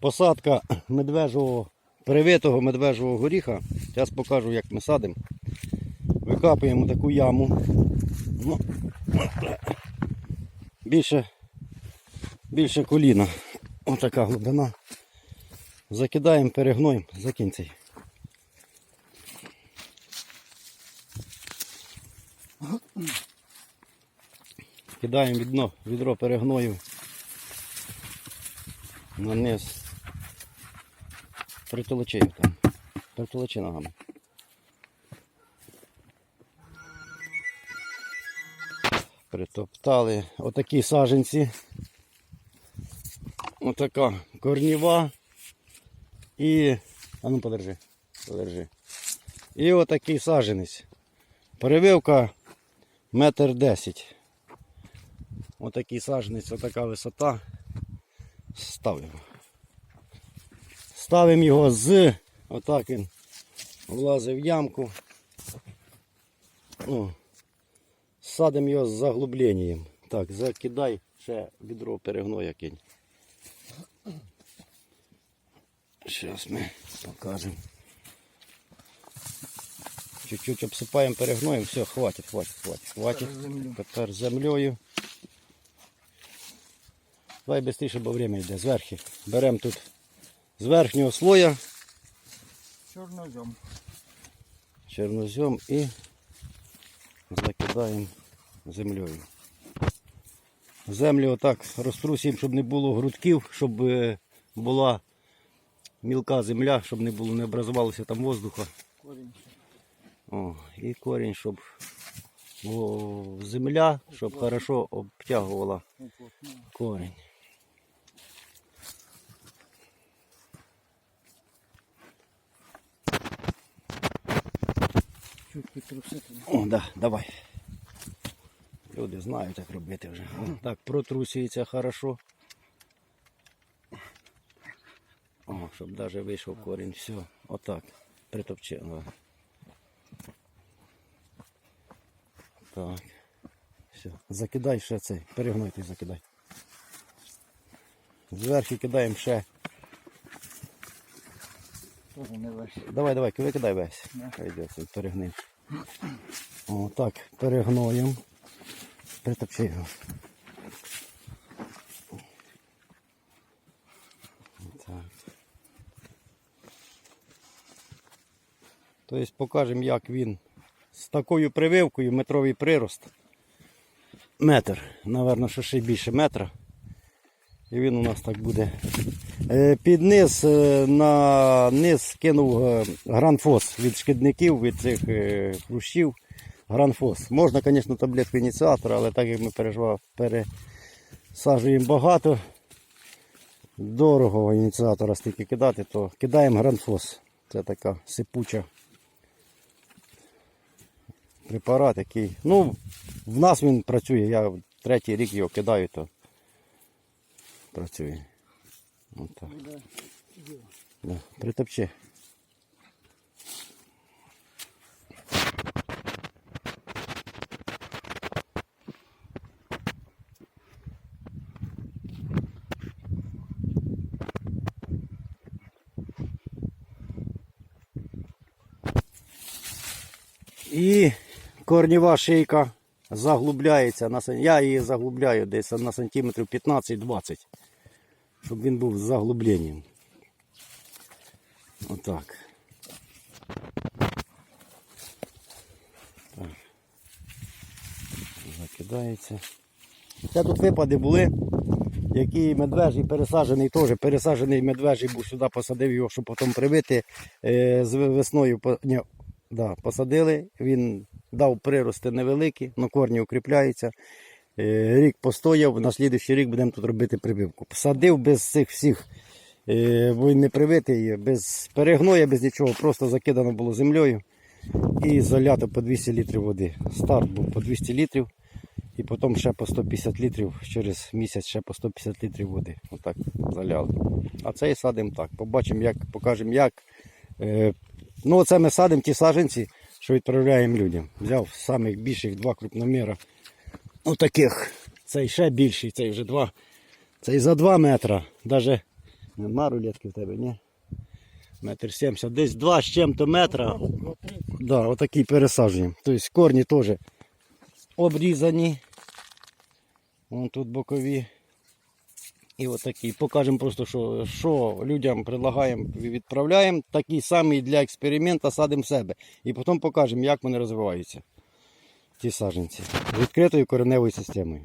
посадка медвежого, привитого медвежого горіха. Зараз покажу, як ми садимо. Викапуємо таку яму. Ну, більше, більше коліна. Отака глибина. Закидаємо, перегноємо, закинь цей. Кидаємо відно, відро перегною на низ. Притолочи їх там. Притолочи ногами. Притоптали отакі саженці. Отака корніва. І. А ну подержи. Подержи. І отакий саженець. Перевивка метр десять. Отакий саженець, отака висота. Ставимо. Ставимо його з. Отак він влазить в ямку. О. Садимо його з заглубленням. Так, закидай ще відро перегноя кинь. Зараз ми покажемо. Чуть-чуть обсипаємо перегноєм, все, хватить, хватить, хватить, хватить. Тепер землею. Давай швидше, бо время йде. Зверху. Беремо тут з верхнього слоя Чорнозем. чорнозем і закидаємо землею. Землю отак розтрусимо, щоб не було грудків, щоб е, була мілка земля, щоб не було, не образувалося там воздуха. Корінь. О, і корінь, щоб о, земля, щоб хорошо обтягувала корінь. О, да, давай. Люди знають, як робити вже. О, так, протрусюється хорошо. О, щоб навіть вийшов корінь. Все, отак. Притопчи. о. Так. Все. Закидай ще цей. Перегной ти закидай. Зверху кидаємо ще. Давай, давай, викидай весь. Да. Хай йде цей. О, так, перегноємо. Притопчи його. Так. Тобто покажемо, як він з такою прививкою, метровий прирост. Метр, напевно, що ще більше метра. І він у нас так буде. Е, Під низ е, на низ кинув е, гранфос від шкідників, від цих хрущів. Гранфос. Можна, звісно, таблетку ініціатора, але так як ми переживав, пересаджуємо багато. Дорого ініціатора стільки кидати, то кидаємо гранфос. Це така сипуча препарат, який. Ну, в нас він працює. Я третій рік його кидаю, то працює. Отак. Буде діло. Да, притопчи. І корнєва шийка заглубляється. Я її заглубляю десь на сантиметрів 15-20 щоб він був з заглубленням. Отак. Так. Закидається. Це тут випади були, які медвежий пересаджений теж. Пересаджений медвежий був сюди, посадив його, щоб потім привити е, з весною. Ні, да, посадили, він дав прирости невеликі, але корні укріпляються. Е, Рік постояв, на слідуючий рік будемо тут робити прививку. Посадив без цих всіх, е, бо не привитий, без перегноя, без нічого, просто закидано було землею і залято по 200 літрів води. Старт був по 200 літрів і потім ще по 150 літрів, через місяць ще по 150 літрів води. Отак заляли. А цей садимо так. Побачимо, як, покажемо як. Е, ну, оце ми садимо ті саджанці, що відправляємо людям. Взяв самих більших два крупноміра. Отаких. Цей ще більший, цей вже два. Цей за 2 метра. Навіть Нема рулетки в тебе, ні? Метр сімдесят, десь два з чим-то метра. Да, отакі пересадження. Тобто корні теж обрізані. Вон тут бокові. І отакі. Покажемо просто, що, що людям предлагаємо, відправляємо. Такі самі для експерименту садимо себе. І потім покажемо, як вони розвиваються. Ті саженці З відкритою кореневою системою.